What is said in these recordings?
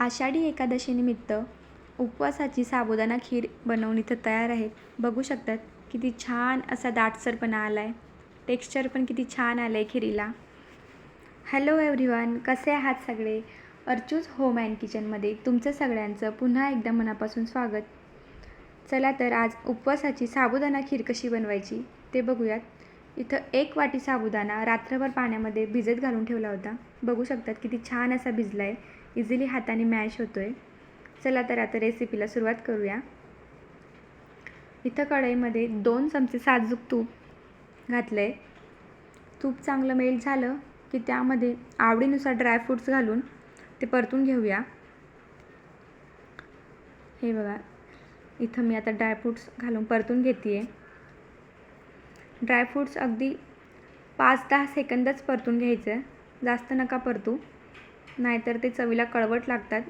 आषाढी एकादशीनिमित्त उपवासाची साबुदाणा खीर बनवून इथं तयार आहे. बघू शकतात किती छान असा दाटसरपणा आला आहे टेक्स्चर पण किती छान आलं आहे खिरीला. हॅलो एव्हरीवन कसे आहात सगळे? अर्चूज होम अँड किचनमध्ये तुमचं सगळ्यांचं पुन्हा एकदा मनापासून स्वागत. चला तर आज उपवासाची साबुदाणा खीर कशी बनवायची ते बघूयात. इथं एक वाटी साबुदाणा रात्रभर पाण्यामध्ये भिजत घालून ठेवला होता. बघू शकतात किती छान असा भिजला आहे इझिली हाताने मॅश होतो आहे चला तर आता रेसिपीला सुरुवात करूया. इथं कढईमध्ये दोन चमचे साजूक तूप घातलं आहे तूप चांगलं मेल्ट झालं की त्यामध्ये आवडीनुसार ड्रायफ्रूट्स घालून ते परतून घेऊया. हे बघा इथं मी आता ड्रायफ्रूट्स घालून परतून घेते आहे ड्रायफ्रूट्स अगदी पाच दहा सेकंदच परतून घ्यायचं जास्त नका परतू. नाहीतर ते चवीला कळवट लागतात.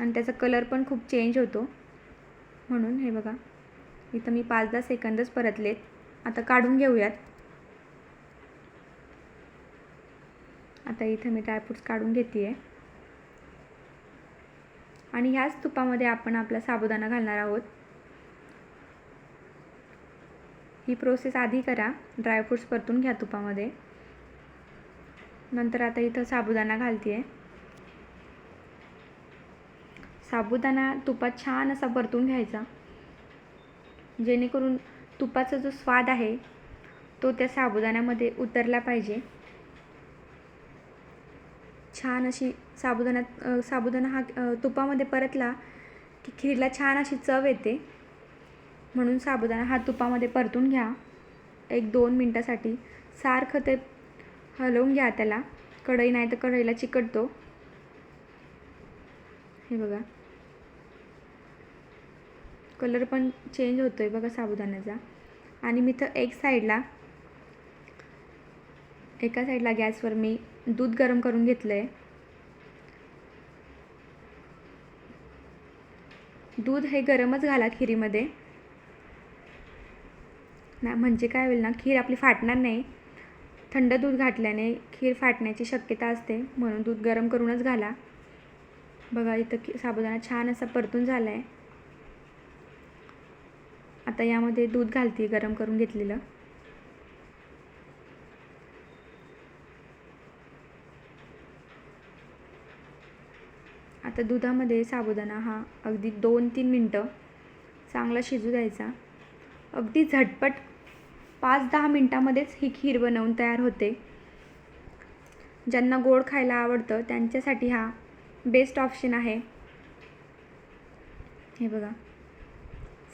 आणि त्याचा कलर पण खूप चेंज होतो. म्हणून हे बघा. इथं मी पाच दहा सेकंदच परतलेत. आता काढून घेऊयात. आता इथं मी ड्रायफ्रूट्स काढून घेते आहे आणि ह्याच तुपामध्ये आपण आपला साबुदाणा घालणार आहोत. ही प्रोसेस आधी करा. ड्रायफ्रूट्स परतून घ्या तुपामध्ये. नंतर आता इथं साबुदाणा घालते आहे साबुदाणा तुपात छान असा परतून घ्यायचा. जेणेकरून तुपाचा जो स्वाद आहे तो त्या साबुदाण्यामध्ये उतरला पाहिजे. छान अशी साबुदाण्यात साबुदाणा हा तुपामध्ये परतला की खीरला छान अशी चव येते. म्हणून साबुदाणा हा तुपामध्ये परतून घ्या. एक दोन मिनटासाठी सारखं ते हलवून घ्या त्याला. कढई नाही तर कढईला चिकटतो. हे बघा. कलर पण चेंज होतो आहे बघा साबुदाण्याचा. आणि मी तर एक साईडला एका साईडला गॅसवर मी दूध गरम करून घेतलं आहे दूध हे गरमच घाला खिरीमध्ये. ना म्हणजे काय होईल ना खीर आपली फाटणार नाही. थंड दूध घातल्याने खीर फाटण्याची शक्यता असते. म्हणून दूध गरम करूनच घाला. बघा इथं की साबुदाणा छान असा परतून झाला आहे आता यामध्ये दूध घालते गरम करून घेतलेलं. आता दुधामध्ये साबुदाणा हा अगदी दोन तीन मिनटं चांगला शिजू द्यायचा. अगदी झटपट पाच दहा मिनटामध्येच ही खीर बनवून तयार होते. ज्यांना गोड खायला आवडतं त्यांच्यासाठी हा बेस्ट ऑप्शन आहे. हे बघा.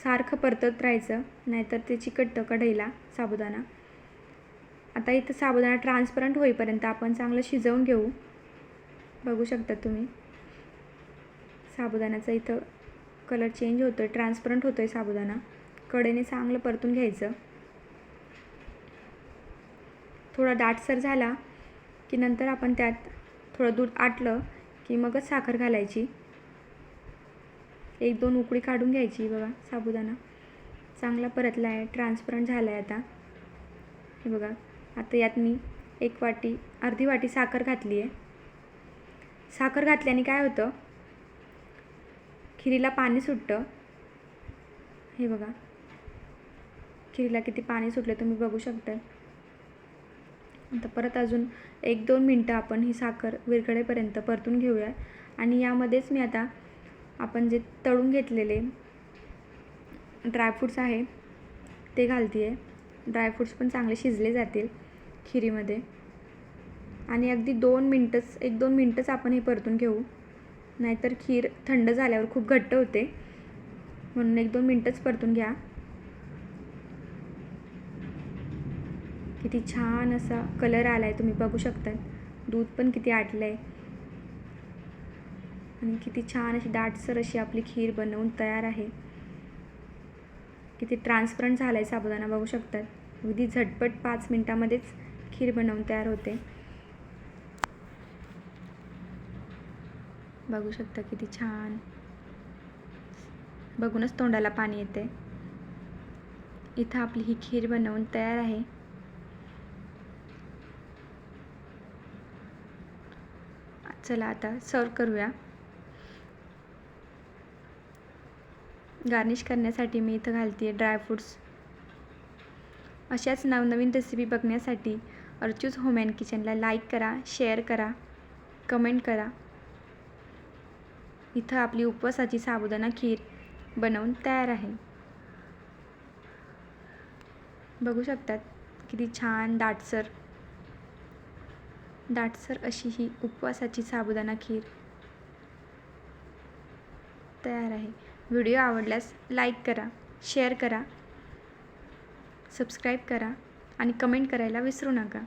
सारखं परतत राहायचं नाहीतर ते चिकटतं कढईला साबुदाणा. आता इथं साबुदाणा ट्रान्सपरंट होईपर्यंत आपण चांगलं शिजवून घेऊ. बघू शकता तुम्ही. साबुदाण्याचा इथं कलर चेंज होतो आहे ट्रान्सपरंट होतो आहे साबुदाणा. कडेने चांगलं परतून घ्यायचं. थोडा दाटसर झाला की नंतर आपण त्यात थोडं दूध आटलं की मगच साखर घालायची. एक दोन उकळी काढून घ्यायची बघा साबुदाणा. चांगला परतला आहे ट्रान्सपरंट झाला आहे आता. हे बघा आता यात मी एक वाटी अर्धी वाटी साखर घातली आहे. साखर घातल्याने काय होतं? खिरीला पाणी सुटतं. हे बघा. खिरीला किती पाणी सुटलं तुम्ही बघू शकता आता परत अजून एक दोन मिनटं आपण ही साखर विरघळेपर्यंत परतून घेऊया. आणि यामध्येच मी आता आपण जे तळून घेतलेले ड्रायफ्रूट्स आहे ते घालते आहे ड्रायफ्रूट्स पण चांगले शिजले जातील खिरीमध्ये. आणि अगदी दोन मिनटंच एक दोन मिनटंच आपण हे परतून घेऊ. नाहीतर खीर थंड झाल्यावर खूप घट्ट होते. म्हणून एक दोन मिनटंच परतून घ्या. किती छान असा कलर आला आहे तुम्ही बघू शकता दूध पण किती आटलं आहे आणि किती छान अशी दाटसर अशी आपली खीर बनवून तयार आहे. किती ट्रान्सपरंट झालं आहे साबुदाणा बघू शकतात. अगदी झटपट पाच मिनटामध्येच खीर बनवून तयार होते. बघू शकता किती छान. बघूनच तोंडाला पाणी येते इथं आपली ही खीर बनवून तयार आहे. चला आता सर्व करूया. गार्निश करण्यासाठी मी इथं घालते आहे ड्रायफ्रूट्स अशाच नवनवीन रेसिपी बघण्यासाठी अर्चूज होम अँड किचनला लाईक करा शेअर करा कमेंट करा. इथं आपली उपवासाची साबुदाणा खीर बनवून तयार आहे. बघू शकतात किती छान दाटसर दाटसर अशी ही उपवासाची साबुदाणा खीर तयार आहे. व्हिडिओ आवडल्यास लाईक करा शेअर करा सबस्क्राईब करा आणि कमेंट करायला विसरू नका.